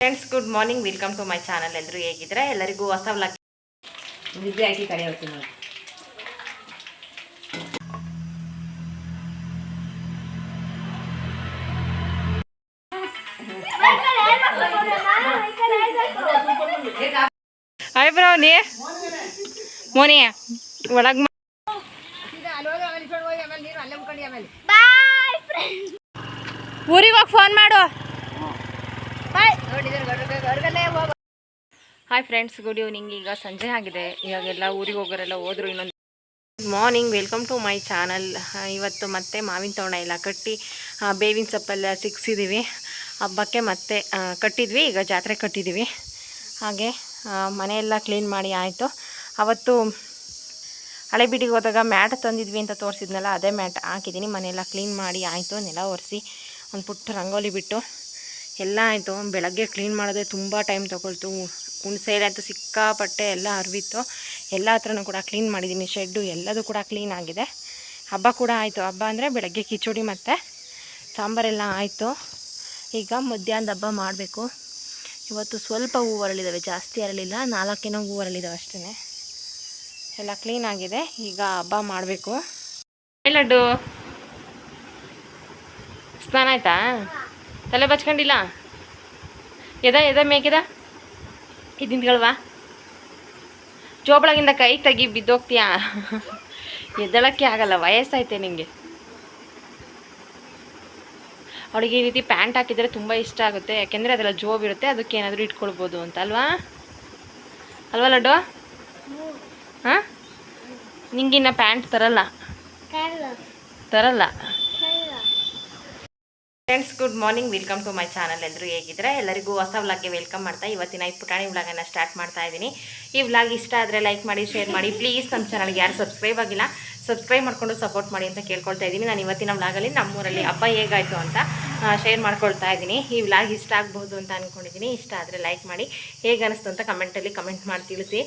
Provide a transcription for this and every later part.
Friends good morning welcome to my channel ಎಲ್ಲರೂ ಹೇಗಿದ್ರೆ ಎಲ್ಲರಿಗೂ ಹೊಸ ವ್ಲಾಗ್ ನಿದ್ದೆ ಹಾಕಿ ಕಡೆ ಹೋಗ್ತೀನಿ ಹಾಯ್ ಬ್ರೌನಿ ಮೋನಿ ಒಳಗ್ ಊರಿಗೆ ಹೋಗಿ ಫೋನ್ ಮಾಡು. ಹಾಯ್ ಫ್ರೆಂಡ್ಸ್ ಗುಡ್ ಈವ್ನಿಂಗ್ ಈಗ ಸಂಜೆ ಆಗಿದೆ. ಇವಾಗೆಲ್ಲ ಊರಿಗೆ ಹೋಗೋರೆಲ್ಲ ಹೋದ್ರು ಇನ್ನೊಂದು good morning welcome to my channel ಇವತ್ತು ಮತ್ತೆ ಮಾವಿನ ತೋಣ ಎಲ್ಲ ಕಟ್ಟಿ ಬೇವಿನ ಸೊಪ್ಪೆಲ್ಲ ಸಿಕ್ಸಿದ್ದೀವಿ ಹಬ್ಬಕ್ಕೆ ಮತ್ತೆ ಕಟ್ಟಿದ್ವಿ. ಈಗ ಜಾತ್ರೆ ಕಟ್ಟಿದ್ದೀವಿ ಹಾಗೆ ಮನೆಯೆಲ್ಲ ಕ್ಲೀನ್ ಮಾಡಿ ಆಯಿತು. ಅವತ್ತು ಹಳೆ ಬೀಡಿಗೆ ಹೋದಾಗ ಮ್ಯಾಟ್ ತಂದಿದ್ವಿ ಅಂತ ತೋರಿಸಿದ್ನಲ್ಲ, ಅದೇ ಮ್ಯಾಟ್ ಹಾಕಿದ್ದೀನಿ. ಮನೆಯೆಲ್ಲ ಕ್ಲೀನ್ ಮಾಡಿ ಆಯಿತು, ನೆಲ ಒರೆಸಿ, ಒಂದು ಪುಟ್ಟ ರಂಗೋಲಿ ಬಿಟ್ಟು. ಎಲ್ಲ ಆಯಿತು. ಬೆಳಗ್ಗೆ ಕ್ಲೀನ್ ಮಾಡಿದ್ರೆ ತುಂಬ ಟೈಮ್ ತೊಗೊಳ್ತು. ಹುಣ್ಸೆಲೆ ಅಂತೂ ಸಿಕ್ಕಾಪಟ್ಟೆ ಎಲ್ಲ ಅರಿವಿತ್ತು ಎಲ್ಲ ಹತ್ರನೂ ಕೂಡ ಕ್ಲೀನ್ ಮಾಡಿದ್ದೀನಿ ಶೆಡ್ಡು ಎಲ್ಲದೂ ಕೂಡ ಕ್ಲೀನ್ ಆಗಿದೆ. ಹಬ್ಬ ಕೂಡ ಆಯಿತು. ಹಬ್ಬ ಅಂದರೆ ಬೆಳಗ್ಗೆ ಕಿಚಡಿ ಮತ್ತು ಸಾಂಬಾರೆಲ್ಲ ಆಯಿತು. ಈಗ ಮಧ್ಯಾಹ್ನದ ಹಬ್ಬ ಮಾಡಬೇಕು. ಇವತ್ತು ಸ್ವಲ್ಪ ಹೂವು ಅರಳಿದ್ದಾವೆ ಜಾಸ್ತಿ ಅರಳಿಲ್ಲ. ನಾಲ್ಕೇನೋ ಹೂವು ಅರಳಿದ್ದಾವೆ ಅಷ್ಟೇ ಎಲ್ಲ ಕ್ಲೀನ್ ಆಗಿದೆ. ಈಗ ಹಬ್ಬ ಮಾಡಬೇಕು. ಲಡ್ಡು, ಸ್ನಾನ ಆಯ್ತಾ? ತಲೆ ಬಚ್ಕೊಂಡಿಲ್ಲ? ಎದ ಎದ ಮೇಕೆದ? ಇದಿಂದ್ಗಳ್ವಾ ಜೋಬಳಗಿಂದ ಕೈ ತೆಗಿ ಬಿದ್ದೋಗ್ತೀಯಾ? ಎದ್ದಳಕ್ಕೆ ಆಗಲ್ಲ ವಯಸ್ಸಾಯ್ತೆ ನಿಮಗೆ ಅವಳಿಗೆ ಈ ರೀತಿ ಪ್ಯಾಂಟ್ ಹಾಕಿದರೆ ತುಂಬ ಇಷ್ಟ ಆಗುತ್ತೆ ಯಾಕೆಂದರೆ ಅದೆಲ್ಲ ಜೋಬ್ ಇರುತ್ತೆ ಅದಕ್ಕೆ ಏನಾದರೂ ಇಟ್ಕೊಳ್ಬೋದು ಅಂತ ಅಲ್ವಾ? ಅಲ್ವಾ ಲಡ್ಡು? ಹಾಂ? ನಿಂಗಿನ್ನ ಪ್ಯಾಂಟ್ ತರಲ್ಲ. ತರಲ್ಲ? Friends good morning welcome to my channel ಎಲ್ಲರೂ ಹೇಗಿದ್ರೆ ಎಲ್ಲರಿಗೂ ಹೊಸ ವ್ಲಾಗ್ಗೆ ವೆಲ್ಕಮ್ ಮಾಡ್ತಾ ಇವತ್ತಿನ ಈ ಪುಟಾಣಿ ವ್ಲಾಗನ್ನು ಸ್ಟಾರ್ಟ್ ಮಾಡ್ತಾ ಇದ್ದೀನಿ. ಈ ವ್ಲಾಗ್ ಇಷ್ಟ ಆದರೆ ಲೈಕ್ ಮಾಡಿ ಶೇರ್ ಮಾಡಿ. ಪ್ಲೀಸ್ ನಮ್ಮ ಚಾನಲ್ಗೆ ಯಾರು ಸಬ್ಸ್ಕ್ರೈಬ್ ಆಗಿಲ್ಲ ಸಬ್ಸ್ಕ್ರೈಬ್ ಮಾಡ್ಕೊಂಡು ಸಪೋರ್ಟ್ ಮಾಡಿ ಅಂತ ಕೇಳ್ಕೊಳ್ತಾ ಇದ್ದೀನಿ. ನಾನು ಇವತ್ತಿನ ವ್ಲಾಗಲ್ಲಿ ನಮ್ಮೂರಲ್ಲಿ ಹಬ್ಬ ಹೇಗಾಯಿತು ಅಂತ ಶೇರ್ ಮಾಡ್ಕೊಳ್ತಾ ಇದ್ದೀನಿ. ಈ ವ್ಲಾಗ್ ಇಷ್ಟ ಆಗ್ಬೋದು ಅಂತ ಅಂದ್ಕೊಂಡಿದ್ದೀನಿ ಇಷ್ಟ ಆದರೆ ಲೈಕ್ ಮಾಡಿ. ಹೇಗೆ ಅನಿಸ್ತು ಅಂತ ಕಮೆಂಟಲ್ಲಿ ಕಮೆಂಟ್ ಮಾಡಿ ತಿಳಿಸಿ.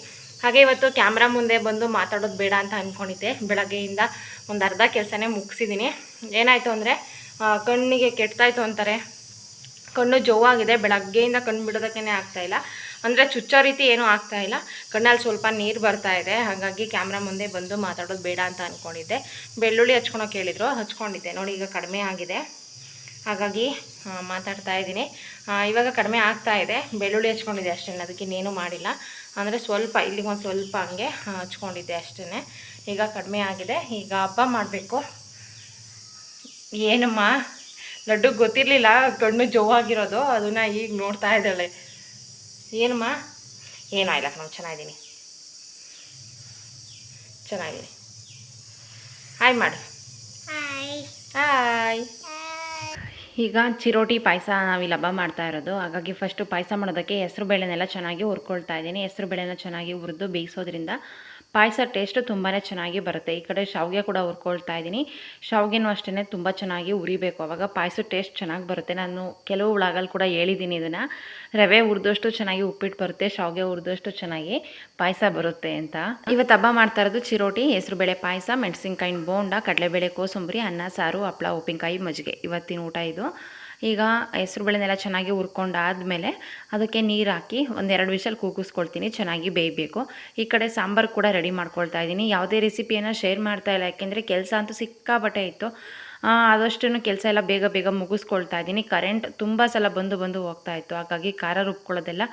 ಹಾಗೆ ಇವತ್ತು ಕ್ಯಾಮ್ರಾ ಮುಂದೆ ಬಂದು ಮಾತಾಡೋದು ಬೇಡ ಅಂತ ಅಂದ್ಕೊಂಡಿದ್ದೆ ಬೆಳಗ್ಗೆಯಿಂದ ಒಂದು ಅರ್ಧ ಕೆಲಸನೇ ಮುಗಿಸಿದ್ದೀನಿ. ಏನಾಯಿತು ಅಂದರೆ ಕಣ್ಣಿಗೆ ಕೆಟ್ಟಾಯಿತು ಅಂತಾರೆ. ಕಣ್ಣು ಜೋವಾಗಿದೆ, ಬೆಳಗ್ಗೆಯಿಂದ ಕಣ್ಣು ಬಿಡೋದಕ್ಕೇ ಆಗ್ತಾಯಿಲ್ಲ ಅಂದರೆ ಚುಚ್ಚೋ ರೀತಿ ಏನೂ ಇಲ್ಲ. ಕಣ್ಣಲ್ಲಿ ಸ್ವಲ್ಪ ನೀರು ಬರ್ತಾ ಇದೆ. ಹಾಗಾಗಿ ಕ್ಯಾಮ್ರಾ ಮುಂದೆ ಬಂದು ಮಾತಾಡೋದು ಬೇಡ ಅಂತ ಅಂದ್ಕೊಂಡಿದ್ದೆ ಬೆಳ್ಳುಳ್ಳಿ ಹಚ್ಕೊಳೋ ಕೇಳಿದ್ರು ಹಚ್ಕೊಂಡಿದ್ದೆ. ನೋಡಿ, ಈಗ ಕಡಿಮೆ ಆಗಿದೆ. ಹಾಗಾಗಿ ಮಾತಾಡ್ತಾ ಇದ್ದೀನಿ. ಇವಾಗ ಕಡಿಮೆ ಆಗ್ತಾ ಇದೆ. ಬೆಳ್ಳುಳ್ಳಿ ಹಚ್ಕೊಂಡಿದ್ದೆ ಅಷ್ಟೇ. ಅದಕ್ಕೆ ಇನ್ನೇನು ಮಾಡಿಲ್ಲ. ಅಂದರೆ ಸ್ವಲ್ಪ ಇಲ್ಲಿಗೆ ಒಂದು ಸ್ವಲ್ಪ ಹಂಗೆ ಹಚ್ಕೊಂಡಿದ್ದೆ ಅಷ್ಟೇ ಈಗ ಕಡಿಮೆ ಆಗಿದೆ. ಈಗ ಹಬ್ಬ ಮಾಡಬೇಕು. ಏನಮ್ಮ? ಲಡ್ಡು ಗೊತ್ತಿರಲಿಲ್ಲ ಕಣ್ಣು ಜೋವಾಗಿರೋದು ಅದನ್ನು ಈಗ ನೋಡ್ತಾ ಇದ್ದಾಳೆ. ಏನಮ್ಮ? ಏನಾಯಿಲ್ಲ ನಾವು ಚೆನ್ನಾಗಿದ್ದೀನಿ. ಚೆನ್ನಾಗಿದ್ದೀನಿ. ಹಾಯ್ ಮಾಡು. ಹಾಯ್ ಈಗ ಚಿರೋಟಿ ಪಾಯಸ ನಾವಿಲ್ಲಿ ಹಬ್ಬ ಮಾಡ್ತಾ ಇರೋದು. ಹಾಗಾಗಿ ಫಸ್ಟು ಪಾಯಸ ಮಾಡೋದಕ್ಕೆ ಹೆಸರು ಬೇಳೆನೆಲ್ಲ ಚೆನ್ನಾಗಿ ಹುರ್ಕೊಳ್ತಾ ಇದ್ದೀನಿ. ಹೆಸರು ಬೇಳೆನ ಚೆನ್ನಾಗಿ ಹುರಿದು ಬೇಯಿಸೋದ್ರಿಂದ ಪಾಯಸ ಟೇಸ್ಟು ತುಂಬಾ ಚೆನ್ನಾಗಿ ಬರುತ್ತೆ. ಈ ಕಡೆ ಶಾವಿಗೆ ಕೂಡ ಹುರ್ಕೊಳ್ತಾ ಇದ್ದೀನಿ. ಶಾವಿಗೆನೂ ಅಷ್ಟೇ ತುಂಬ ಚೆನ್ನಾಗಿ ಉರಿಬೇಕು ಅವಾಗ ಪಾಯಸ ಟೇಸ್ಟ್ ಚೆನ್ನಾಗಿ ಬರುತ್ತೆ. ನಾನು ಕೆಲವು ಉಳಾಗಲ್ಲಿ ಕೂಡ ಹೇಳಿದ್ದೀನಿ ಇದನ್ನು. ರವೆ ಹುರಿದಷ್ಟು ಚೆನ್ನಾಗಿ ಉಪ್ಪಿಟ್ಟು ಬರುತ್ತೆ. ಶಾವಿಗೆ ಹುರಿದಷ್ಟು ಚೆನ್ನಾಗಿ ಪಾಯಸ ಬರುತ್ತೆ ಅಂತ. ಇವತ್ತು ಹಬ್ಬ ಮಾಡ್ತಾ ಇರೋದು ಚಿರೋಟಿ, ಹೆಸರುಬೇಳೆ ಪಾಯಸ, ಮೆಣಸಿನ್ಕಾಯಿ ಬೋಂಡ, ಕಡಲೆಬೇಳೆ ಕೋಸಂಬರಿ, ಅನ್ನ, ಸಾರು ಹಪ್ಪಳ ಉಪ್ಪಿನಕಾಯಿ, ಮಜ್ಜಿಗೆ. ಇವತ್ತಿನ ಊಟ ಇದು. ಈಗ ಹೆಸರುಬೇಳೆನೆಲ್ಲ ಚೆನ್ನಾಗಿ ಹುರ್ಕೊಂಡಾದ್ಮೇಲೆ ಅದಕ್ಕೆ ನೀರು ಹಾಕಿ ಒಂದೆರಡು ವಿಷಲ್ ಕೂಗಿಸ್ಕೊಳ್ತೀನಿ, ಚೆನ್ನಾಗಿ ಬೇಯಬೇಕು. ಈ ಕಡೆ ಸಾಂಬಾರು ಕೂಡ ರೆಡಿ ಮಾಡ್ಕೊಳ್ತಾ ಇದ್ದೀನಿ ಯಾವುದೇ ರೆಸಿಪಿಯನ್ನು ಶೇರ್ ಮಾಡ್ತಾ ಇಲ್ಲ, ಯಾಕೆಂದರೆ ಕೆಲಸ ಅಂತೂ ಸಿಕ್ಕಾಪಟ್ಟೆ ಇತ್ತು. ಆದಷ್ಟು ಕೆಲಸ ಎಲ್ಲ ಬೇಗ ಬೇಗ ಮುಗಿಸ್ಕೊಳ್ತಾ ಇದ್ದೀನಿ. ಕರೆಂಟ್ ತುಂಬ ಸಲ ಬಂದು ಬಂದು ಹೋಗ್ತಾ ಇತ್ತು. ಹಾಗಾಗಿ ಖಾರ ರುಬ್ಕೊಳ್ಳೋದೆಲ್ಲ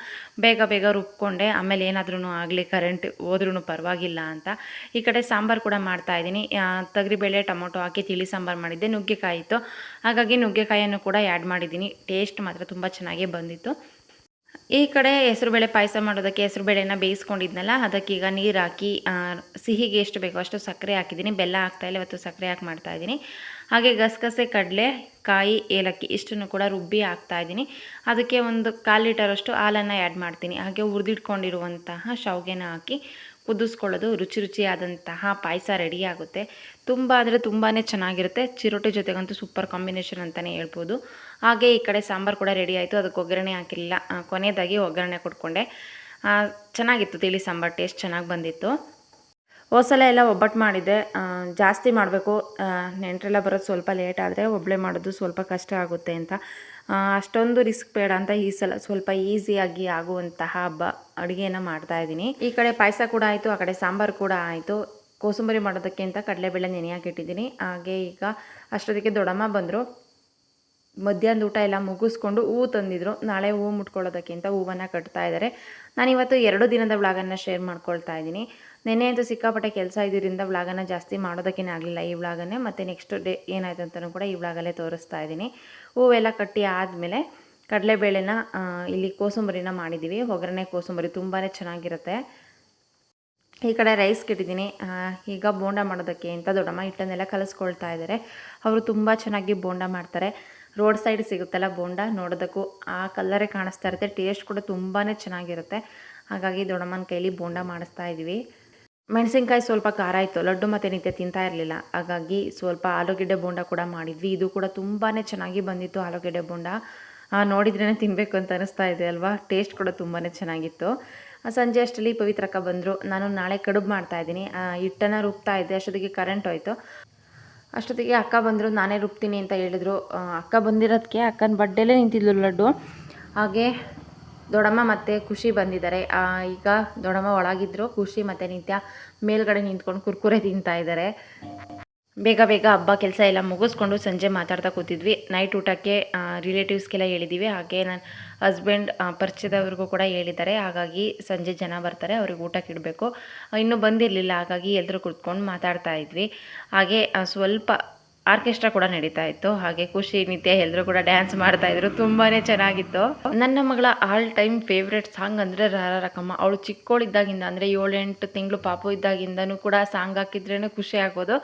ಬೇಗ ಬೇಗ ರುಬ್ಕೊಂಡೆ. ಆಮೇಲೆ ಏನಾದ್ರೂ ಆಗಲಿ ಕರೆಂಟ್ ಹೋದ್ರೂ ಪರವಾಗಿಲ್ಲ ಅಂತ. ಈ ಕಡೆ ಸಾಂಬಾರು ಕೂಡ ಮಾಡ್ತಾ ಇದ್ದೀನಿ. ತೊಗರಿಬೇಳೆ, ಟೊಮೊಟೊ ಹಾಕಿ, ತಿಳಿ ಸಾಂಬಾರು ಮಾಡಿದ್ದೆ. ನುಗ್ಗೆಕಾಯಿ ಇತ್ತು. ಹಾಗಾಗಿ ನುಗ್ಗೆಕಾಯಿಯನ್ನು ಕೂಡ ಆ್ಯಡ್ ಮಾಡಿದ್ದೀನಿ. ಟೇಸ್ಟ್ ಮಾತ್ರ ತುಂಬ ಚೆನ್ನಾಗೇ ಬಂದಿತ್ತು. ಈ ಕಡೆ ಹೆಸರುಬೇಳೆ ಪಾಯಸ ಮಾಡೋದಕ್ಕೆ ಹೆಸರುಬೇಳೆನ ಬೇಯಿಸ್ಕೊಂಡಿದ್ನಲ್ಲ ಅದಕ್ಕೀಗ ನೀರು ಹಾಕಿ ಸಿಹಿಗೆ ಎಷ್ಟು ಬೇಕೋ ಅಷ್ಟು ಸಕ್ಕರೆ ಹಾಕಿದ್ದೀನಿ. ಬೆಲ್ಲ ಹಾಕ್ತಾಯಿಲ್ಲ ಇವತ್ತು ಸಕ್ಕರೆ ಹಾಕಿ ಮಾಡ್ತಾ ಇದ್ದೀನಿ. ಹಾಗೆ ಗಸಗಸೆ, ಕಡಲೆ, ಕಾಯಿ, ಏಲಕ್ಕಿ ಇಷ್ಟನ್ನು ಕೂಡ ರುಬ್ಬಿ ಹಾಕ್ತಾ ಇದ್ದೀನಿ. ಅದಕ್ಕೆ ಒಂದು ಕಾಲು ಲೀಟರಷ್ಟು ಹಾಲನ್ನು ಆ್ಯಡ್ ಮಾಡ್ತೀನಿ. ಹಾಗೆ ಹುರಿದಿಟ್ಕೊಂಡಿರುವಂತಹ ಶಾವಿಗೆನ ಹಾಕಿ ಕುದಿಸ್ಕೊಳ್ಳೋದು ರುಚಿ ರುಚಿಯಾದಂತಹ ಪಾಯಸ ರೆಡಿ ಆಗುತ್ತೆ. ತುಂಬ ಅಂದರೆ ತುಂಬಾ ಚೆನ್ನಾಗಿರುತ್ತೆ. ಚಿರೋಟೆ ಜೊತೆಗಂತೂ ಸೂಪರ್ ಕಾಂಬಿನೇಷನ್ ಅಂತಲೇ ಹೇಳ್ಬೋದು. ಹಾಗೆ ಈ ಕಡೆ ಸಾಂಬಾರು ಕೂಡ ರೆಡಿ ಆಯಿತು. ಅದಕ್ಕೆ ಒಗ್ಗರಣೆ ಹಾಕಿಲ್ಲ. ಕೊನೆಯದಾಗಿ ಒಗ್ಗರಣೆ ಕೊಟ್ಕೊಂಡೆ. ಚೆನ್ನಾಗಿತ್ತು ತಿಳಿ ಸಾಂಬಾರು. ಟೇಸ್ಟ್ ಚೆನ್ನಾಗಿ ಬಂದಿತ್ತು. ಹೋದ್ಸಲ ಎಲ್ಲ ಒಬ್ಬಟ್ಟು ಮಾಡಿದ್ದೆ. ಜಾಸ್ತಿ ಮಾಡಬೇಕು. ನೆಂಟರೆಲ್ಲ ಬರೋದು ಸ್ವಲ್ಪ ಲೇಟ್ ಆದರೆ ಒಬ್ಬಳೆ ಮಾಡೋದು ಸ್ವಲ್ಪ ಕಷ್ಟ ಆಗುತ್ತೆ ಅಂತ. ಅಷ್ಟೊಂದು ರಿಸ್ಕ್ ಬೇಡ ಅಂತ ಈ ಸಲ ಸ್ವಲ್ಪ ಈಸಿಯಾಗಿ ಆಗುವಂತಹ ಹಬ್ಬ ಅಡುಗೆಯನ್ನು ಮಾಡ್ತಾ ಇದ್ದೀನಿ. ಈ ಕಡೆ ಪಾಯಸ ಕೂಡ ಆಯಿತು, ಆ ಕಡೆ ಸಾಂಬಾರು ಕೂಡ ಆಯಿತು. ಕೋಸಂಬರಿ ಮಾಡೋದಕ್ಕೆ ಅಂತ ಕಡಲೆಬೇಳೆ ನೆನೆಯಾಕಿಟ್ಟಿದ್ದೀನಿ ಹಾಗೆ ಈಗ ಅಷ್ಟೊತ್ತಿಗೆ ದೊಡ್ಡಮ್ಮ ಬಂದರು. ಮಧ್ಯಾಹ್ನದ ಊಟ ಎಲ್ಲ ಮುಗಿಸ್ಕೊಂಡು ಹೂವು ತಂದಿದ್ರು. ನಾಳೆ ಹೂವು ಮುಟ್ಕೊಳ್ಳೋದಕ್ಕಿಂತ ಹೂವನ್ನು ಕಟ್ತಾ ಇದ್ದಾರೆ. ನಾನಿವತ್ತು ಎರಡು ದಿನದ ವ್ಲಾಗನ್ನು ಶೇರ್ ಮಾಡ್ಕೊಳ್ತಾ ಇದ್ದೀನಿ. ಅಂತೂ ಸಿಕ್ಕಾಪಟ್ಟೆ ಕೆಲಸ ಇದ್ದರಿಂದ ವ್ಲಾಗನ್ನು ಜಾಸ್ತಿ ಮಾಡೋದಕ್ಕೇನೆ ಆಗಲಿಲ್ಲ ಈ ವ್ಲಾಗನ್ನೇ. ಮತ್ತು ನೆಕ್ಸ್ಟ್ ಡೇ ಏನಾಯ್ತು ಅಂತಲೂ ಕೂಡ ಈ ವ್ಲಾಗಲ್ಲೇ ತೋರಿಸ್ತಾ ಇದ್ದೀನಿ. ಹೂವೆಲ್ಲ ಕಟ್ಟಿ ಆದಮೇಲೆ ಕಡಲೆಬೇಳೆನ ಇಲ್ಲಿ ಕೋಸಂಬರಿನ ಮಾಡಿದ್ದೀವಿ. ಒಗ್ಗರಣೆ ಕೋಸಂಬರಿ ತುಂಬಾ ಚೆನ್ನಾಗಿರುತ್ತೆ. ಈ ಕಡೆ ರೈಸ್ ಕೆಟ್ಟಿದ್ದೀನಿ. ಆ, ಈಗ ಬೋಂಡ ಮಾಡೋದಕ್ಕೆ ಅಂತ ದೊಡ್ಡಮ್ಮ ಹಿಟ್ಟನ್ನೆಲ್ಲ ಕಲಿಸ್ಕೊಳ್ತಾ ಇದ್ದಾರೆ. ಅವರು ತುಂಬ ಚೆನ್ನಾಗಿ ಬೋಂಡ ಮಾಡ್ತಾರೆ. ರೋಡ್ ಸೈಡ್ ಸಿಗುತ್ತಲ್ಲ ಬೋಂಡ ನೋಡೋದಕ್ಕೂ ಆ ಕಲ್ಲರೇ ಕಾಣಿಸ್ತಾ ಇರುತ್ತೆ. ಟೇಸ್ಟ್ ಕೂಡ ತುಂಬಾ ಚೆನ್ನಾಗಿರುತ್ತೆ. ಹಾಗಾಗಿ ದೊಡ್ಡಮ್ಮನ ಕೈಲಿ ಬೋಂಡ ಮಾಡಿಸ್ತಾ ಇದ್ದೀವಿ. ಮೆಣಸಿನ್ಕಾಯಿ ಸ್ವಲ್ಪ ಖಾರ ಇತ್ತು, ಲಡ್ಡು ಮತ್ತು ನಿತ್ಯ ತಿಂತಾ ಇರಲಿಲ್ಲ. ಹಾಗಾಗಿ ಸ್ವಲ್ಪ ಆಲೂಗೆಡ್ಡೆ ಬೋಂಡ ಕೂಡ ಮಾಡಿದ್ವಿ. ಇದು ಕೂಡ ತುಂಬಾ ಚೆನ್ನಾಗಿ ಬಂದಿತ್ತು ಆಲೂಗೆಡ್ಡೆ ಬೋಂಡ. ನೋಡಿದ್ರೇ ತಿನ್ನಬೇಕು ಅಂತ ಅನಿಸ್ತಾ ಇದೆ ಅಲ್ವಾ? ಟೇಸ್ಟ್ ಕೂಡ ತುಂಬಾ ಚೆನ್ನಾಗಿತ್ತು. ಸಂಜೆ ಅಷ್ಟರಲ್ಲಿ ಪವಿತ್ರಕ್ಕ ಬಂದರು. ನಾನು ನಾಳೆ ಕಡುಬು ಮಾಡ್ತಾ ಇದ್ದೀನಿ. ಹಿಟ್ಟನ್ನು ರುಬ್ತಾ ಇದ್ದೆ. ಅಷ್ಟೊತ್ತಿಗೆ ಕರೆಂಟ್ ಹೋಯಿತು. ಅಷ್ಟೊತ್ತಿಗೆ ಅಕ್ಕ ಬಂದರು. ನಾನೇ ರುಬ್ತೀನಿ ಅಂತ ಹೇಳಿದರು. ಅಕ್ಕ ಬಂದಿರೋದಕ್ಕೆ ಅಕ್ಕನ ಬಡ್ಡೆಲೇ ನಿಂತಿದ್ಲು ಲಡ್ಡು. ಹಾಗೆ ದೊಡ್ಡಮ್ಮ ಮತ್ತು ಖುಷಿ ಬಂದಿದ್ದಾರೆ. ಈಗ ದೊಡ್ಡಮ್ಮ ಒಳಗಿದ್ರು, ಖುಷಿ ಮತ್ತು ನಿತ್ಯ ಮೇಲ್ಗಡೆ ನಿಂತ್ಕೊಂಡು ಕುರ್ಕುರೆ ತಿಂತಾ ಇದ್ದಾರೆ. ಬೇಗ ಬೇಗ ಹಬ್ಬ ಕೆಲಸ ಎಲ್ಲ ಮುಗಿಸ್ಕೊಂಡು ಸಂಜೆ ಮಾತಾಡ್ತಾ ಕೂತಿದ್ವಿ. ನೈಟ್ ಊಟಕ್ಕೆ ರಿಲೇಟಿವ್ಸ್ಗೆಲ್ಲ ಹೇಳಿದ್ದೀವಿ ಹಾಗೆ ನನ್ನ ಹಸ್ಬೆಂಡ್ ಪರಿಚಯದವ್ರಿಗೂ ಕೂಡ ಹೇಳಿದ್ದಾರೆ. ಹಾಗಾಗಿ ಸಂಜೆ ಜನ ಬರ್ತಾರೆ, ಅವ್ರಿಗೆ ಊಟಕ್ಕೆ ಇಡಬೇಕು. ಇನ್ನೂ ಬಂದಿರಲಿಲ್ಲ. ಹಾಗಾಗಿ ಎಲ್ಲರೂ ಕುತ್ಕೊಂಡು ಮಾತಾಡ್ತಾ ಇದ್ವಿ. ಹಾಗೆ ಸ್ವಲ್ಪ ಆರ್ಕೆಸ್ಟ್ರಾ ಕೂಡ ನಡೀತಾ ಇತ್ತು. ಹಾಗೆ ಖುಷಿ, ನಿತ್ಯ ಎಲ್ಲರೂ ಕೂಡ ಡ್ಯಾನ್ಸ್ ಮಾಡ್ತಾ ಇದ್ರು. ತುಂಬಾನೇ ಚೆನ್ನಾಗಿತ್ತು. ನನ್ನ ಮಗಳ ಆಲ್ ಟೈಮ್ ಫೇವ್ರೆಟ್ ಸಾಂಗ್ ಅಂದ್ರೆ ರಾರಕಮ್ಮ ಅವಳು ಚಿಕ್ಕವಳಿದ್ದಾಗಿಂದ ಅಂದ್ರೆ ಏಳೆಂಟು ತಿಂಗಳು ಪಾಪು ಇದ್ದಾಗಿಂದನೂ ಕೂಡ ಸಾಂಗ್ ಹಾಕಿದ್ರೇ ಖುಷಿ ಆಗೋದು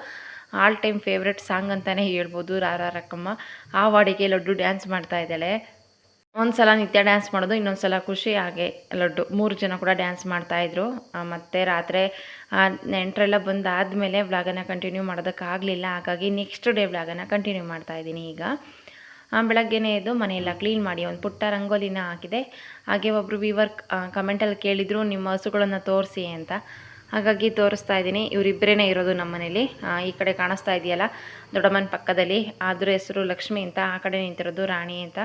ಆಲ್ ಟೈಮ್ ಫೇವ್ರೆಟ್ ಸಾಂಗ್ ಅಂತಲೇ ಹೇಳ್ಬೋದು ರಾರಕಮ್ಮ ಆ ವಾಡಿಗೆ ಲಡ್ಡು ಡ್ಯಾನ್ಸ್ ಮಾಡ್ತಾ ಇದ್ದಾಳೆ. ಒಂದು ಸಲ ನಿತ್ಯ ಡ್ಯಾನ್ಸ್ ಮಾಡೋದು ಇನ್ನೊಂದು ಸಲ ಖುಷಿ ಹಾಗೆ ಲಡ್ಡು ಮೂರು ಜನ ಕೂಡ ಡ್ಯಾನ್ಸ್ ಮಾಡ್ತಾಯಿದ್ರು ಮತ್ತು ರಾತ್ರಿ ನೆಂಟರೆಲ್ಲ ಬಂದಾದಮೇಲೆ ವ್ಲಾಗನ್ನು ಕಂಟಿನ್ಯೂ ಮಾಡೋದಕ್ಕಾಗಲಿಲ್ಲ ಹಾಗಾಗಿ ನೆಕ್ಸ್ಟ್ ಡೇ ವ್ಲಾಗನ್ನು ಕಂಟಿನ್ಯೂ ಮಾಡ್ತಾಯಿದ್ದೀನಿ ಈಗ. ಬೆಳಗ್ಗೆನೇ ಇದು ಮನೆಯೆಲ್ಲ ಕ್ಲೀನ್ ಮಾಡಿ ಒಂದು ಪುಟ್ಟ ರಂಗೋಲಿನ ಹಾಕಿದೆ. ಹಾಗೆ ಒಬ್ಬರು ವಿವರ್ ಕಮೆಂಟಲ್ಲಿ ಕೇಳಿದರು, ನಿಮ್ಮ ಹಸುಗಳನ್ನು ತೋರಿಸಿ ಅಂತ. ಹಾಗಾಗಿ ತೋರಿಸ್ತಾ ಇದ್ದೀನಿ. ಇವರಿಬ್ಬರೇ ಇರೋದು ನಮ್ಮ ಮನೇಲಿ ಈ ಕಡೆ ಕಾಣಿಸ್ತಾ ಇದೆಯಲ್ಲ, ದೊಡ್ಡಮ್ಮನ ಪಕ್ಕದಲ್ಲಿ. ಅದ್ರ ಹೆಸರು ಲಕ್ಷ್ಮಿ ಅಂತ, ಆ ಕಡೆ ನಿಂತಿರೋದು ರಾಣಿ ಅಂತ.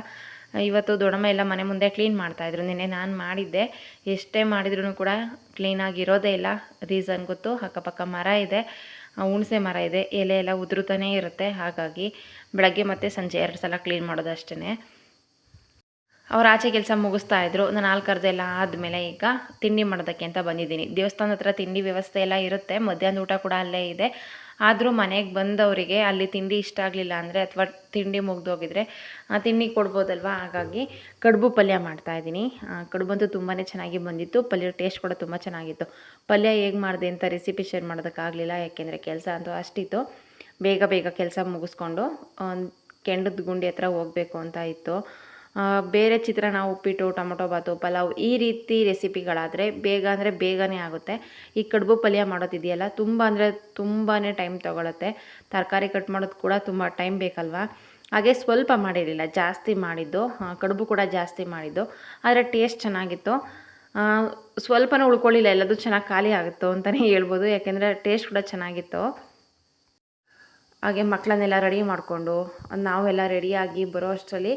ಇವತ್ತು ದೊಡಮ್ಮ ಎಲ್ಲ ಮನೆ ಮುಂದೆ ಕ್ಲೀನ್ ಮಾಡ್ತಾಯಿದ್ರು ನಿನ್ನೆ ನಾನು ಮಾಡಿದ್ದೆ. ಎಷ್ಟೇ ಮಾಡಿದ್ರೂ ಕೂಡ ಕ್ಲೀನಾಗಿರೋದೇ ಇಲ್ಲ. ರೀಸನ್ ಗೊತ್ತು? ಅಕ್ಕಪಕ್ಕ ಮರ ಇದೆ. ಹುಣಸೆ ಮರ ಇದೆ. ಎಲೆ ಎಲ್ಲ ಉದುರುತ್ತಾನೇ ಇರುತ್ತೆ. ಹಾಗಾಗಿ ಬೆಳಗ್ಗೆ ಮತ್ತು ಸಂಜೆ ಎರಡು ಸಲ ಕ್ಲೀನ್ ಮಾಡೋದು ಅಷ್ಟೇ ಅವ್ರು ಆಚೆ ಕೆಲಸ ಮುಗಿಸ್ತಾ ಇದ್ರು. ನಾನು ಹಾಲು ಕರೆದೆಲ್ಲ ಆದಮೇಲೆ ಈಗ ತಿಂಡಿ ಮಾಡೋದಕ್ಕೆ ಅಂತ ಬಂದಿದ್ದೀನಿ. ದೇವಸ್ಥಾನದ ಹತ್ರ ತಿಂಡಿ ವ್ಯವಸ್ಥೆ ಎಲ್ಲ ಇರುತ್ತೆ. ಮಧ್ಯಾಹ್ನ ಊಟ ಕೂಡ ಅಲ್ಲೇ ಇದೆ. ಆದರೂ ಮನೆಗೆ ಬಂದವರಿಗೆ ಅಲ್ಲಿ ತಿಂಡಿ ಇಷ್ಟ ಆಗಲಿಲ್ಲ ಅಂದರೆ ಅಥವಾ ತಿಂಡಿ ಮುಗ್ದೋಗಿದ್ರೆ ತಿಂಡಿ ಕೊಡ್ಬೋದಲ್ವ? ಹಾಗಾಗಿ ಕಡುಬು ಪಲ್ಯ ಮಾಡ್ತಾಯಿದ್ದೀನಿ ಅಂತೂ ತುಂಬಾ ಚೆನ್ನಾಗಿ ಬಂದಿತ್ತು. ಪಲ್ಯ ಟೇಸ್ಟ್ ಕೂಡ ತುಂಬ ಚೆನ್ನಾಗಿತ್ತು. ಪಲ್ಯ ಹೇಗೆ ಮಾಡಿದೆ ಅಂತ ರೆಸಿಪಿ ಶೇರ್ ಮಾಡೋದಕ್ಕಾಗಲಿಲ್ಲ ಯಾಕೆಂದರೆ ಕೆಲಸ ಅಂತೂ ಅಷ್ಟಿತ್ತು. ಬೇಗ ಬೇಗ ಕೆಲಸ ಮುಗಿಸ್ಕೊಂಡು ಕೆಂಡದ ಗುಂಡಿ ಹತ್ರ ಹೋಗಬೇಕು ಅಂತ ಇತ್ತು. ಬೇರೆ ಚಿತ್ರಾನ್ನ, ಉಪ್ಪಿಟ್ಟು, ಟೊಮೊಟೊ, ಬಾತು, ಪಲಾವ್ ಈ ರೀತಿ ರೆಸಿಪಿಗಳಾದರೆ ಬೇಗ ಅಂದರೆ ಬೇಗನೆ ಆಗುತ್ತೆ. ಈ ಕಡುಬು ಪಲ್ಯ ಮಾಡೋದಿದೆಯಲ್ಲ, ತುಂಬ ಅಂದರೆ ತುಂಬಾ ಟೈಮ್ ತೊಗೊಳುತ್ತೆ. ತರಕಾರಿ ಕಟ್ ಮಾಡೋದು ಕೂಡ ತುಂಬ ಟೈಮ್ ಬೇಕಲ್ವಾ? ಹಾಗೆ ಸ್ವಲ್ಪ ಮಾಡಿರಲಿಲ್ಲ, ಜಾಸ್ತಿ ಮಾಡಿದ್ದು ಕಡುಬು ಕೂಡ ಜಾಸ್ತಿ ಮಾಡಿದ್ದು, ಆದರೆ ಟೇಸ್ಟ್ ಚೆನ್ನಾಗಿತ್ತು. ಸ್ವಲ್ಪನೂ ಉಳ್ಕೊಳ್ಳಿಲ್ಲ, ಎಲ್ಲದೂ ಚೆನ್ನಾಗಿ ಖಾಲಿ ಆಗುತ್ತೋ ಅಂತಲೇ ಹೇಳ್ಬೋದು, ಯಾಕೆಂದರೆ ಟೇಸ್ಟ್ ಕೂಡ ಚೆನ್ನಾಗಿತ್ತು. ಹಾಗೆ ಮಕ್ಕಳನ್ನೆಲ್ಲ ರೆಡಿ ಮಾಡಿಕೊಂಡು, ನಾವೆಲ್ಲ ರೆಡಿಯಾಗಿ ಬರೋ ಅಷ್ಟರಲ್ಲಿ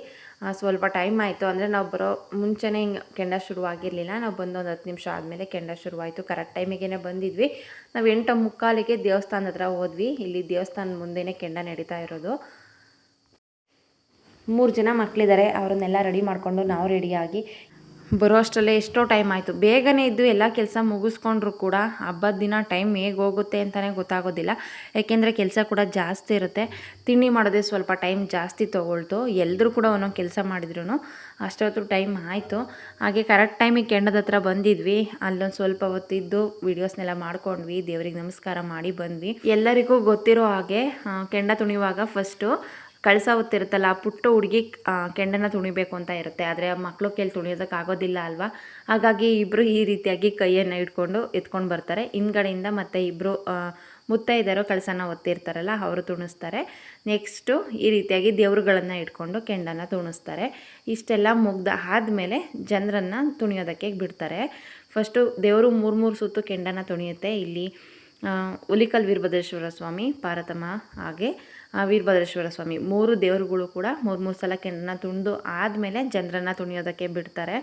ಸ್ವಲ್ಪ ಟೈಮ್ ಆಯಿತು ಅಂದರೆ ನಾವು ಬರೋ ಮುಂಚೆನೇ ಹಿಂಗೆ ಕೆಂಡ ಶುರುವಾಗಿರಲಿಲ್ಲ. ನಾವು ಬಂದು ಒಂದು ಹತ್ತು ನಿಮಿಷ ಆದಮೇಲೆ ಕೆಂಡ ಶುರುವಾಯಿತು. ಕರೆಕ್ಟ್ ಟೈಮಿಗೆ ಬಂದಿದ್ವಿ. ನಾವು ಎಂಟು ಮುಕ್ಕಾಲಿಗೆ ದೇವಸ್ಥಾನದ ಹತ್ರ ಹೋದ್ವಿ. ಇಲ್ಲಿ ದೇವಸ್ಥಾನದ ಮುಂದೆನೇ ಕೆಂಡ ನಡೀತಾ ಇರೋದು. ಮೂರು ಜನ ಮಕ್ಕಳಿದ್ದಾರೆ ಅವರನ್ನೆಲ್ಲ ರೆಡಿ ಮಾಡಿಕೊಂಡು ನಾವು ರೆಡಿಯಾಗಿ ಬರೋ ಅಷ್ಟರಲ್ಲೇ ಎಷ್ಟೋ ಟೈಮ್ ಆಯಿತು. ಬೇಗನೆ ಇದ್ದು ಎಲ್ಲ ಕೆಲಸ ಮುಗಿಸ್ಕೊಂಡ್ರು ಕೂಡ ಹಬ್ಬದ ದಿನ ಟೈಮ್ ಹೇಗೆ ಹೋಗುತ್ತೆ ಅಂತಲೇ ಗೊತ್ತಾಗೋದಿಲ್ಲ. ಯಾಕೆಂದರೆ ಕೆಲಸ ಕೂಡ ಜಾಸ್ತಿ ಇರುತ್ತೆ. ತಿಂಡಿ ಮಾಡೋದೇ ಸ್ವಲ್ಪ ಟೈಮ್ ಜಾಸ್ತಿ ತೊಗೊಳ್ತು. ಎಲ್ಲರೂ ಕೂಡ ಒಂದೊಂದು ಕೆಲಸ ಮಾಡಿದ್ರು ಅಷ್ಟೊತ್ತು ಟೈಮ್ ಆಯಿತು. ಹಾಗೆ ಕರೆಕ್ಟ್ ಟೈಮಿಗೆ ಕೆಂಡದ ಹತ್ರ ಬಂದಿದ್ವಿ. ಅಲ್ಲೊಂದು ಸ್ವಲ್ಪ ಹೊತ್ತಿದ್ದು ವೀಡಿಯೋಸ್ನೆಲ್ಲ ಮಾಡ್ಕೊಂಡ್ವಿ. ದೇವರಿಗೆ ನಮಸ್ಕಾರ ಮಾಡಿ ಬಂದ್ವಿ. ಎಲ್ಲರಿಗೂ ಗೊತ್ತಿರೋ ಹಾಗೆ ಕೆಂಡ ತುಣಿಯುವಾಗ ಫಸ್ಟು ಕಳಸ ಹೊತ್ತಿರುತ್ತಲ್ಲ ಆ ಪುಟ್ಟ ಹುಡುಗಿ ಕೆಂಡನ ತುಣಿಬೇಕು ಅಂತ ಇರುತ್ತೆ. ಆದರೆ ಮಕ್ಕಳು ಕೈಲಿ ತುಣಿಯೋದಕ್ಕೆ ಆಗೋದಿಲ್ಲ ಅಲ್ವಾ? ಹಾಗಾಗಿ ಇಬ್ಬರು ಈ ರೀತಿಯಾಗಿ ಕೈಯನ್ನು ಇಟ್ಕೊಂಡು ಎತ್ಕೊಂಡು ಬರ್ತಾರೆ. ಹಿಂದ್ಗಡೆಯಿಂದ ಮತ್ತು ಇಬ್ಬರು ಮುತ್ತೈದರು ಕಳಸನ ಒತ್ತಿರ್ತಾರಲ್ಲ, ಅವರು ತುಣಿಸ್ತಾರೆ. ನೆಕ್ಸ್ಟು ಈ ರೀತಿಯಾಗಿ ದೇವ್ರುಗಳನ್ನು ಇಟ್ಕೊಂಡು ಕೆಂಡನ ತುಣಿಸ್ತಾರೆ. ಇಷ್ಟೆಲ್ಲ ಮುಗ್ದ ಆದಮೇಲೆ ಜನರನ್ನು ತುಣಿಯೋದಕ್ಕೆ ಬಿಡ್ತಾರೆ. ಫಸ್ಟು ದೇವರು ಮೂರು ಮೂರು ಸುತ್ತು ಕೆಂಡನ ತುಣಿಯುತ್ತೆ. ಇಲ್ಲಿ ಹುಲಿಕಲ್ ವೀರಭದ್ರೇಶ್ವರ ಸ್ವಾಮಿ ಪಾರತಮ ಹಾಗೆ ವೀರಭದ್ರೇಶ್ವರ ಸ್ವಾಮಿ. ಮೂರು ದೇವರುಗಳು ಕೂಡ ಮೂರು ಮೂರು ಸಲ ಕೆಂಡನ ತುಂಡು ಆದಮೇಲೆ ಜನರನ್ನು ತುಣಿಯೋದಕ್ಕೆ ಬಿಡ್ತಾರೆ.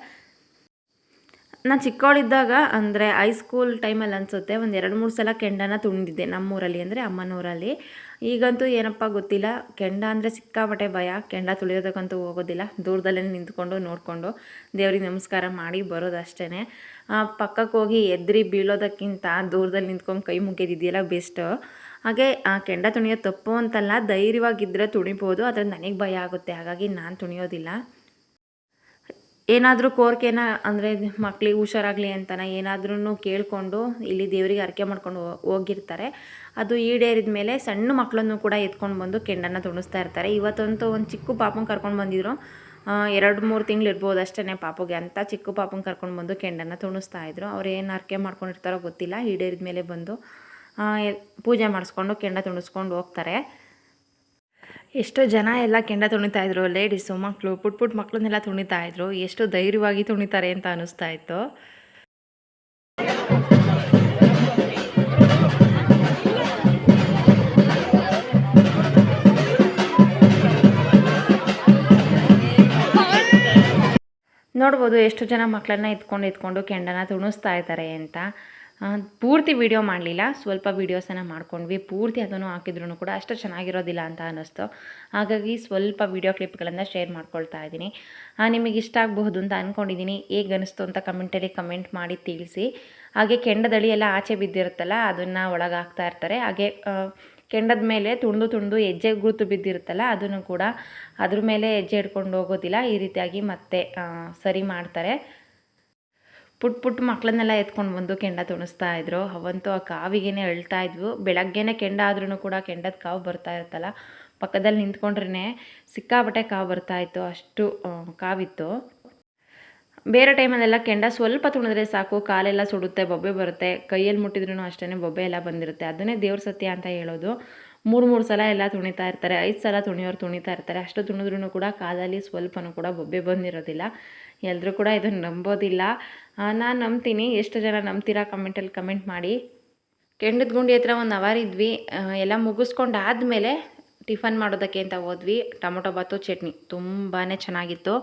ನಾನು ಚಿಕ್ಕವಳಿದ್ದಾಗ ಅಂದರೆ ಹೈಸ್ಕೂಲ್ ಟೈಮಲ್ಲಿ ಅನಿಸುತ್ತೆ, ಒಂದು ಎರಡು ಮೂರು ಸಲ ಕೆಂಡನ ತುಂಡಿದ್ದೆ ನಮ್ಮೂರಲ್ಲಿ ಅಂದರೆ ಅಮ್ಮನೂರಲ್ಲಿ. ಈಗಂತೂ ಏನಪ್ಪ ಗೊತ್ತಿಲ್ಲ, ಕೆಂಡ ಅಂದರೆ ಸಿಕ್ಕಾಪಟ್ಟೆ ಭಯ, ಕೆಂಡ ತುಳಿಯೋದಕ್ಕಂತೂ ಹೋಗೋದಿಲ್ಲ. ದೂರದಲ್ಲೇ ನಿಂತ್ಕೊಂಡು ನೋಡಿಕೊಂಡು ದೇವ್ರಿಗೆ ನಮಸ್ಕಾರ ಮಾಡಿ ಬರೋದಷ್ಟೇ ಪಕ್ಕಕ್ಕೆ ಹೋಗಿ ಎದ್ರಿ ಬೀಳೋದಕ್ಕಿಂತ ದೂರದಲ್ಲಿ ನಿಂತ್ಕೊಂಡು ಕೈ ಮುಗಿಯೋದಿದೆಯಲ್ಲ ಬೆಸ್ಟು ಹಾಗೆ ಆ ಕೆಂಡ ತುಣಿಯೋದು ತಪ್ಪು ಅಂತಲ್ಲ ಧೈರ್ಯವಾಗಿದ್ದರೆ ತುಣಿಬೋದು, ಆದರೆ ನನಗೆ ಭಯ ಆಗುತ್ತೆ. ಹಾಗಾಗಿ ನಾನು ತುಣಿಯೋದಿಲ್ಲ. ಏನಾದರೂ ಕೋರಿಕೆನ ಅಂದರೆ ಮಕ್ಳಿಗೆ ಹುಷಾರಾಗಲಿ ಅಂತನ ಏನಾದ್ರೂ ಕೇಳಿಕೊಂಡು ಇಲ್ಲಿ ದೇವರಿಗೆ ಅರ್ಕೆ ಮಾಡ್ಕೊಂಡು ಹೋಗಿರ್ತಾರೆ. ಅದು ಈಡೇರಿದ ಮೇಲೆ ಸಣ್ಣ ಮಕ್ಕಳನ್ನು ಕೂಡ ಎತ್ಕೊಂಡು ಬಂದು ಕೆಂಡನ್ನು ತುಣಿಸ್ತಾ ಇರ್ತಾರೆ. ಇವತ್ತಂತೂ ಒಂದು ಚಿಕ್ಕ ಪಾಪನ ಕರ್ಕೊಂಡು ಬಂದಿದ್ರು. ಎರಡು ಮೂರು ತಿಂಗಳು ಇರ್ಬೋದು ಅಷ್ಟೇ ಪಾಪಗೆ ಅಂತ ಚಿಕ್ಕ ಪಾಪನ ಕರ್ಕೊಂಡು ಬಂದು ಕೆಂಡನ್ನು ತುಣಿಸ್ತಾ ಇದ್ರು. ಅವ್ರು ಏನು ಅರ್ಕೆ ಮಾಡ್ಕೊಂಡಿರ್ತಾರೋ ಗೊತ್ತಿಲ್ಲ. ಈಡೇರಿದ ಮೇಲೆ ಬಂದು ಪೂಜೆ ಮಾಡಿಸ್ಕೊಂಡು ಕೆಂಡ ತುಣಿಸ್ಕೊಂಡು ಹೋಗ್ತಾರೆ. ಎಷ್ಟೋ ಜನ ಎಲ್ಲ ಕೆಂಡ ತುಣಿತಾ ಇದ್ರು ಲೇಡೀಸು ಮಕ್ಕಳು ಪುಟ್ ಪುಟ್ ಮಕ್ಕಳನ್ನೆಲ್ಲ ತುಣಿತಾ ಇದ್ರು. ಎಷ್ಟು ಧೈರ್ಯವಾಗಿ ತುಣಿತಾರೆ ಅಂತ ಅನಿಸ್ತಾ ಇತ್ತು. ನೋಡ್ಬೋದು ಎಷ್ಟು ಜನ ಮಕ್ಕಳನ್ನ ಎತ್ಕೊಂಡು ಎತ್ಕೊಂಡು ಕೆಂಡನ ತುಣಿಸ್ತಾ ಇದ್ದಾರೆ ಅಂತ. ಪೂರ್ತಿ ವಿಡಿಯೋ ಮಾಡಲಿಲ್ಲ. ಸ್ವಲ್ಪ ವೀಡಿಯೋಸನ್ನು ಮಾಡ್ಕೊಂಡ್ವಿ. ಪೂರ್ತಿ ಅದನ್ನು ಹಾಕಿದ್ರು ಕೂಡ ಅಷ್ಟು ಚೆನ್ನಾಗಿರೋದಿಲ್ಲ ಅಂತ ಅನ್ನಿಸ್ತು. ಹಾಗಾಗಿ ಸ್ವಲ್ಪ ವೀಡಿಯೋ ಕ್ಲಿಪ್ಗಳನ್ನು ಶೇರ್ ಮಾಡ್ಕೊಳ್ತಾ ಇದ್ದೀನಿ. ನಿಮಗೆ ಇಷ್ಟ ಆಗಬಹುದು ಅಂತ ಅಂದ್ಕೊಂಡಿದ್ದೀನಿ ಹೇಗೆ ಅನಿಸ್ತು ಅಂತ ಕಮೆಂಟಲ್ಲಿ ಕಮೆಂಟ್ ಮಾಡಿ ತಿಳಿಸಿ. ಹಾಗೆ ಕೆಂಡದಳಿ ಎಲ್ಲ ಆಚೆ ಬಿದ್ದಿರುತ್ತಲ್ಲ, ಅದನ್ನು ಒಳಗೆ ಹಾಕ್ತಾ ಇರ್ತಾರೆ. ಹಾಗೆ ಕೆಂಡದ ಮೇಲೆ ತುಂಡು ತುಂಡು ಹೆಜ್ಜೆ ಗುರುತು ಬಿದ್ದಿರುತ್ತಲ್ಲ, ಅದನ್ನು ಕೂಡ ಅದ್ರ ಮೇಲೆ ಹೆಜ್ಜೆ ಇಟ್ಕೊಂಡು ಹೋಗೋದಿಲ್ಲ. ಈ ರೀತಿಯಾಗಿ ಮತ್ತೆ ಸರಿ ಮಾಡ್ತಾರೆ. ಪುಟ್ ಪುಟ್ ಮಕ್ಕಳನ್ನೆಲ್ಲ ಎತ್ಕೊಂಡು ಬಂದು ಕೆಂಡ ತುಣಿಸ್ತಾ ಇದ್ರು. ಅವಂತೂ ಆ ಕಾವಿಗೇನೆ ಅಳ್ತಾ ಇದ್ವು. ಬೆಳಗ್ಗೆನೆ ಕೆಂಡ ಆದ್ರೂ ಕೂಡ ಕೆಂಡದ ಕಾವು ಬರ್ತಾ ಇರುತ್ತಲ್ಲ, ಪಕ್ಕದಲ್ಲಿ ನಿಂತ್ಕೊಂಡ್ರೇ ಸಿಕ್ಕಾಬಟ್ಟೆ ಕಾವು ಬರ್ತಾ ಇತ್ತು. ಅಷ್ಟು ಕಾವಿತ್ತು. ಬೇರೆ ಟೈಮಲ್ಲೆಲ್ಲ ಕೆಂಡ ಸ್ವಲ್ಪ ತುಣಿದ್ರೆ ಸಾಕು, ಕಾಲೆಲ್ಲ ಸುಡುತ್ತೆ, ಬೊಬ್ಬೆ ಬರುತ್ತೆ. ಕೈಯಲ್ಲಿ ಮುಟ್ಟಿದ್ರೂ ಅಷ್ಟೇ ಬೊಬ್ಬೆ ಎಲ್ಲ ಬಂದಿರುತ್ತೆ. ಅದನ್ನೇ ದೇವ್ರ ಸತ್ಯ ಅಂತ ಹೇಳೋದು. ಮೂರು ಮೂರು ಸಲ ಎಲ್ಲ ತುಣಿತಾ ಇರ್ತಾರೆ, ಐದು ಸಲ ತುಣಿಯೋರು ತುಣಿತಾ ಇರ್ತಾರೆ. ಅಷ್ಟು ತುಣಿದ್ರೂ ಕೂಡ ಕಾಲಲ್ಲಿ ಸ್ವಲ್ಪನೂ ಕೂಡ ಬೊಬ್ಬೆ ಬಂದಿರೋದಿಲ್ಲ. ಎಲ್ಲರೂ ಕೂಡ ಇದನ್ನು ನಂಬೋದಿಲ್ಲ. ನಾನು ನಂಬ್ತೀನಿ. ಎಷ್ಟು ಜನ ನಂಬ್ತೀರಾ ಕಮೆಂಟಲ್ಲಿ ಕಮೆಂಟ್ ಮಾಡಿ. ಕೆಂಡದ ಗುಂಡಿ ಹತ್ರ ಒಂದು ಅವರ್ ಇದ್ವಿ. ಎಲ್ಲ ಮುಗಿಸ್ಕೊಂಡು ಆದಮೇಲೆ ಟಿಫನ್ ಮಾಡೋದಕ್ಕೆ ಅಂತ ಹೋದ್ವಿ. ಟೊಮೊಟೊ ಬಾತು, ಚಟ್ನಿ ತುಂಬಾ ಚೆನ್ನಾಗಿತ್ತು.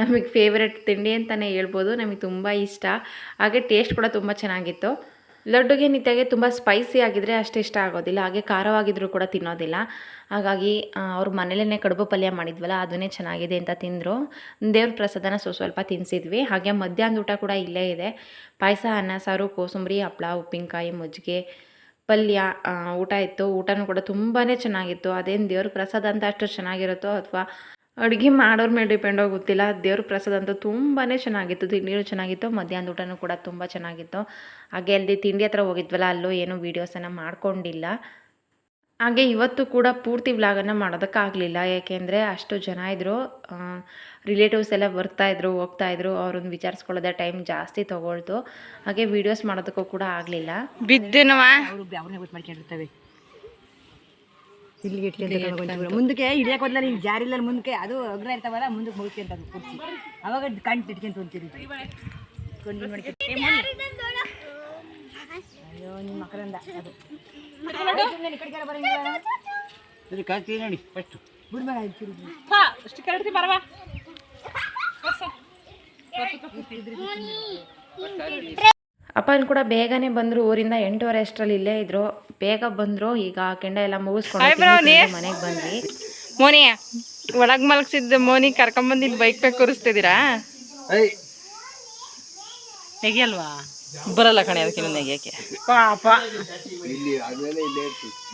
ನಮಗೆ ಫೇವ್ರೆಟ್ ತಿಂಡಿ ಅಂತಲೇ ಹೇಳ್ಬೋದು. ನಮಗೆ ತುಂಬ ಇಷ್ಟ. ಹಾಗೆ ಟೇಸ್ಟ್ ಕೂಡ ತುಂಬ ಚೆನ್ನಾಗಿತ್ತು. ಲಡ್ಡುಗೆ ನಿತ್ಯಾಗೆ ತುಂಬ ಸ್ಪೈಸಿ ಆಗಿದ್ರೆ ಅಷ್ಟು ಇಷ್ಟ ಆಗೋದಿಲ್ಲ. ಹಾಗೆ ಖಾರವಾಗಿದ್ರೂ ಕೂಡ ತಿನ್ನೋದಿಲ್ಲ. ಹಾಗಾಗಿ ಅವ್ರ ಮನೇಲೇ ಕಡುಬು ಪಲ್ಯ ಮಾಡಿದ್ವಲ್ಲ ಅದನ್ನೇ ಚೆನ್ನಾಗಿದೆ ಅಂತ ತಿಂದರು. ದೇವ್ರ ಪ್ರಸಾದನ ಸ್ವಲ್ಪ ಸ್ವಲ್ಪ ತಿನ್ನಿಸಿದ್ವಿ ಹಾಗೆ ಮಧ್ಯಾಹ್ನದ ಊಟ ಕೂಡ ಇಲ್ಲೇ ಇದೆ. ಪಾಯಸ, ಅನ್ನ, ಸಾರು, ಕೋಸಂಬರಿ, ಹಪ್ಳ, ಉಪ್ಪಿನಕಾಯಿ, ಮಜ್ಜಿಗೆ, ಪಲ್ಯ ಊಟ ಇತ್ತು. ಊಟನೂ ಕೂಡ ತುಂಬಾ ಚೆನ್ನಾಗಿತ್ತು. ಅದೇನು ದೇವ್ರ ಪ್ರಸಾದ ಅಂತ ಅಷ್ಟು ಚೆನ್ನಾಗಿರುತ್ತೋ ಅಥವಾ ಅಡುಗೆ ಮಾಡೋರ ಮೇಲೆ ಡಿಪೆಂಡ್ ಆಗುತ್ತಿಲ್ಲ ದೇವ್ರ ಪ್ರಸಾದ ಅಂತೂ ತುಂಬಾ ಚೆನ್ನಾಗಿತ್ತು. ತಿಂಡಿನೂ ಚೆನ್ನಾಗಿತ್ತು. ಮಧ್ಯಾಹ್ನದ ಊಟನೂ ಕೂಡ ತುಂಬ ಚೆನ್ನಾಗಿತ್ತು. ಹಾಗೆ ಅಲ್ಲಿ ತಿಂಡಿ ಹತ್ರ ಹೋಗಿದ್ವಲ್ಲ ಅಲ್ಲೂ ಏನೂ ವೀಡಿಯೋಸನ್ನು ಮಾಡ್ಕೊಂಡಿಲ್ಲ. ಹಾಗೆ ಇವತ್ತು ಕೂಡ ಪೂರ್ತಿ ವ್ಲಾಗನ್ನು ಮಾಡೋದಕ್ಕಾಗಲಿಲ್ಲ. ಏಕೆಂದರೆ ಅಷ್ಟು ಜನ ಇದ್ದರು ರಿಲೇಟಿವ್ಸ್ ಎಲ್ಲ ಬರ್ತಾಯಿದ್ರು ಹೋಗ್ತಾಯಿದ್ರು ಅವ್ರನ್ನ ವಿಚಾರಿಸ್ಕೊಳ್ಳೋದೇ ಟೈಮ್ ಜಾಸ್ತಿ ತೊಗೊಳ್ತು. ಹಾಗೆ ವೀಡಿಯೋಸ್ ಮಾಡೋದಕ್ಕೂ ಕೂಡ ಆಗಲಿಲ್ಲ. ಬಿದ್ದನವ ಅವರು ಅವ್ರನ್ನೇ ಗೊತ್ತು ಮಾಡ್ಕೊಂಡಿರ್ತವೆ ಇಲ್ಲಿಗೆ ಮುಂದಕ್ಕೆ ಹಿಡಿಯಕ್ಕೆ ಹೋದ್ಲ ನೀವು ಜಾರಿಲ್ಲ ಮುಂದಕ್ಕೆ ಅದು ಅಗ್ರ ಇರ್ತಾವಲ್ಲ ಮುಂದಕ್ಕೆ ಮುಗಿಸ್ಕೊಂತ ಕುರ್ಚಿ ಅವಾಗ ಕಣ್ಣು ಇಟ್ಕೊಂತ ಹೋಗ್ತೀರಿ ಅಯ್ಯೋ ನಿಮ್ಮ ಮಕ್ಕಳಂದ ಅದು. ನೋಡಿ ಫಸ್ಟ್ ಬಿಡ್ಬೇಡ ತಿರುಗಿ. ಅಪ್ಪನ ಕೂಡ ಬೇಗನೆ ಬಂದ್ರು ಊರಿಂದ ಎಂಟೂವರೆ ಅಷ್ಟರಲ್ಲಿ ಇಲ್ಲೇ ಇದ್ರು. ಬೇಗ ಬಂದ್ರು ಈಗ ಕೆಂಡ ಎಲ್ಲ ಮುಗಿಸ್ಕೊಂಡು ಮನೆಗೆ ಬಂದ್ವಿ. ಮೋನಿ ಒಳಗ್ ಮಲಗ್ಸಿದ್ದ ಮೋನಿ ಕರ್ಕೊಂಡ್ ಇಲ್ಲಿ ಬೈಕ್ ಬೇಕು ಕೂರಿಸ್ತಿದ್ದೀರಾ? ಬರಲ್ಲ ಕಣೆ ಅದಕ್ಕೆ ನೆಗೆಯಕ್ಕೆ. ಪಾಪ.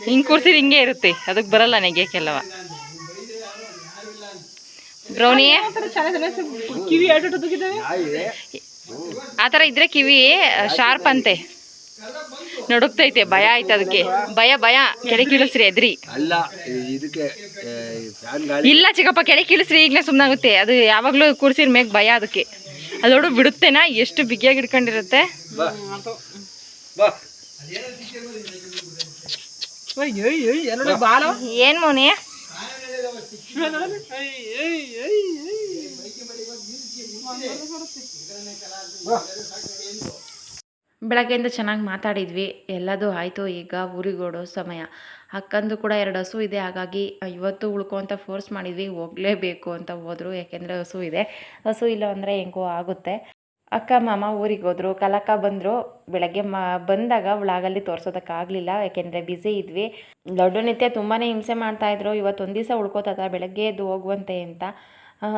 ಹಿಂಗ್ ಕೂರ್ಸಿದ್ ಹಿಂಗೆ ಇರುತ್ತೆ ಅದಕ್ಕೆ ಬರಲ್ಲ ನೆಗಿಯಕ್ಕೆಲ್ಲವ. ಬ್ರೌನಿ. ನಾಯಿ. ಆ ಥರ ಇದ್ರೆ ಕಿವಿ ಶಾರ್ಪ್ ಅಂತೆ. ನಡುಕ್ತೈತೆ ಭಯ ಆಯ್ತು ಅದಕ್ಕೆ. ಭಯ ಭಯ. ಕೆಳಗೆ ಕೀಳಿಸ್ರಿ ಎದ್ರಿ. ಅಲ್ಲ ಇದಕ್ಕೆ ಫ್ಯಾನ್ ಗಾಳಿ. ಇಲ್ಲ ಚಿಕ್ಕಪ್ಪ ಕೆಳಗೆ ಕೀಳಿಸ್ರಿ ಈಗಲೇ ಸುಮ್ಮನಾಗುತ್ತೆ ಅದು ಯಾವಾಗಲೂ ಕೂರ್ಸಿರ್ ಮೇಗ್ ಭಯ ಅದಕ್ಕೆ. ಅದೋಡು ಬಿಡುತ್ತೇನಾ? ಎಷ್ಟು ಬಿಗಿಯಾಗಿ ಹಿಡ್ಕೊಂಡಿರುತ್ತೆ. ಬಾ. ಬಾ. ಏನ್ ಮೋನಿ? ಬೆಳಗ್ಗೆಯಿಂದ ಚೆನ್ನಾಗಿ ಮಾತಾಡಿದ್ವಿ. ಎಲ್ಲದೂ ಆಯಿತು, ಈಗ ಊರಿಗೆ ಓಡೋ ಸಮಯ. ಅಕ್ಕಂದು ಕೂಡ ಎರಡು ಹಸು ಇದೆ, ಹಾಗಾಗಿ ಇವತ್ತು ಉಳ್ಕೊ ಅಂತ ಫೋರ್ಸ್ ಮಾಡಿದ್ವಿ. ಹೋಗಲೇಬೇಕು ಅಂತ ಹೋದರು, ಯಾಕೆಂದರೆ ಹಸು ಇದೆ. ಹಸು ಇಲ್ಲ ಅಂದರೆ ಹೆಂಗೋ ಆಗುತ್ತೆ. ಅಕ್ಕ, ಮಾಮ ಊರಿಗೆ ಹೋದರು. ಕಲಕ ಬಂದರು. ಬೆಳಗ್ಗೆ ಮಾ, ಬಂದಾಗ ವ್ಲಾಗಲ್ಲಿ ತೋರಿಸೋದಕ್ಕಾಗಲಿಲ್ಲ, ಯಾಕೆಂದರೆ ಬ್ಯುಸಿ ಇದ್ವಿ. ದೊಡ್ಡ ನಿತ್ಯ ತುಂಬಾ ಹಿಂಸೆ ಮಾಡ್ತಾಯಿದ್ರು ಇವತ್ತು ಒಂದು ದಿವಸ ಉಳ್ಕೋತದ, ಬೆಳಗ್ಗೆ ಎದ್ದು ಹೋಗುವಂತೆ ಅಂತ.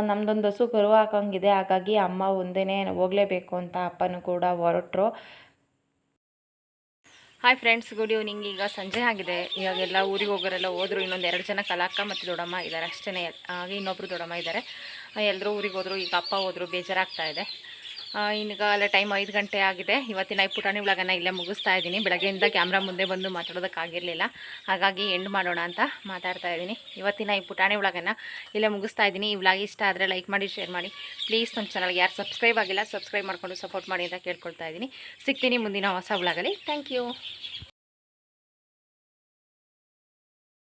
ನಮ್ದೊಂದು ಹಸು ಕರು ಹಾಕಂಗಿದೆ. ಹಾಗಾಗಿ ಅಮ್ಮ ಒಂದೇ ಹೋಗಲೇಬೇಕು ಅಂತ ಅಪ್ಪನೂ ಕೂಡ ಹೊರಟ್ರು. ಹಾಯ್ ಫ್ರೆಂಡ್ಸ್ ಗುಡ್ ಈವ್ನಿಂಗ್ ಈಗ ಸಂಜೆ ಆಗಿದೆ. ಇವಾಗೆಲ್ಲ ಊರಿಗೆ ಹೋಗೋರೆಲ್ಲ ಹೋದ್ರು. ಇನ್ನೊಂದು ಎರಡು ಜನ ಕಲಾಕ ಮತ್ತು ದೊಡ್ಡಮ್ಮ ಇದ್ದಾರೆ. ಅಷ್ಟೇ ಹಾಗೆ ಇನ್ನೊಬ್ಬರು ದೊಡ್ಡಮ್ಮ ಇದ್ದಾರೆ. ಎಲ್ಲರೂ ಊರಿಗೆ ಹೋದ್ರು. ಈಗ ಅಪ್ಪ ಹೋದ್ರು. ಬೇಜಾರಾಗ್ತಾ ಇದೆ. ಆ, ಈಗ ಅಲ್ಲೇ ಟೈಮ್ ಐದು ಗಂಟೆ ಆಗಿದೆ. ಇವತ್ತಿನ ಈ ಪುಟಾಣಿ ವ್ಲಾಗನ್ನು ಇಲ್ಲೇ ಮುಗಿಸ್ತಾ ಇದ್ದೀನಿ. ಬೆಳಗ್ಗೆಯಿಂದ ಕ್ಯಾಮ್ರಾ ಮುಂದೆ ಬಂದು ಮಾತಾಡೋದಕ್ಕಾಗಿರಲಿಲ್ಲ. ಹಾಗಾಗಿ ಎಂಡ್ ಮಾಡೋಣ ಅಂತ ಮಾತಾಡ್ತಾ ಇದ್ದೀನಿ. ಇವತ್ತಿನ ಈ ಪುಟಾಣಿ ವ್ಲಾಗನ್ನು ಇಲ್ಲೇ ಮುಗಿಸ್ತಾ ಇದ್ದೀನಿ. ಈ ವ್ಲಾಗ್ ಇಷ್ಟ ಆದರೆ ಲೈಕ್ ಮಾಡಿ ಶೇರ್ ಮಾಡಿ. ಪ್ಲೀಸ್ ನಮ್ಮ ಚಾನಲ್ಗೆ ಯಾರು ಸಬ್ಸ್ಕ್ರೈಬ್ ಆಗಿಲ್ಲ ಸಬ್ಸ್ಕ್ರೈಬ್ ಮಾಡಿಕೊಂಡು ಸಪೋರ್ಟ್ ಮಾಡಿ ಅಂತ ಕೇಳ್ಕೊಳ್ತಾ ಇದ್ದೀನಿ. ಸಿಗ್ತೀನಿ ಮುಂದಿನ ಹೊಸ ವ್ಲಾಗಲ್ಲಿ. Thank you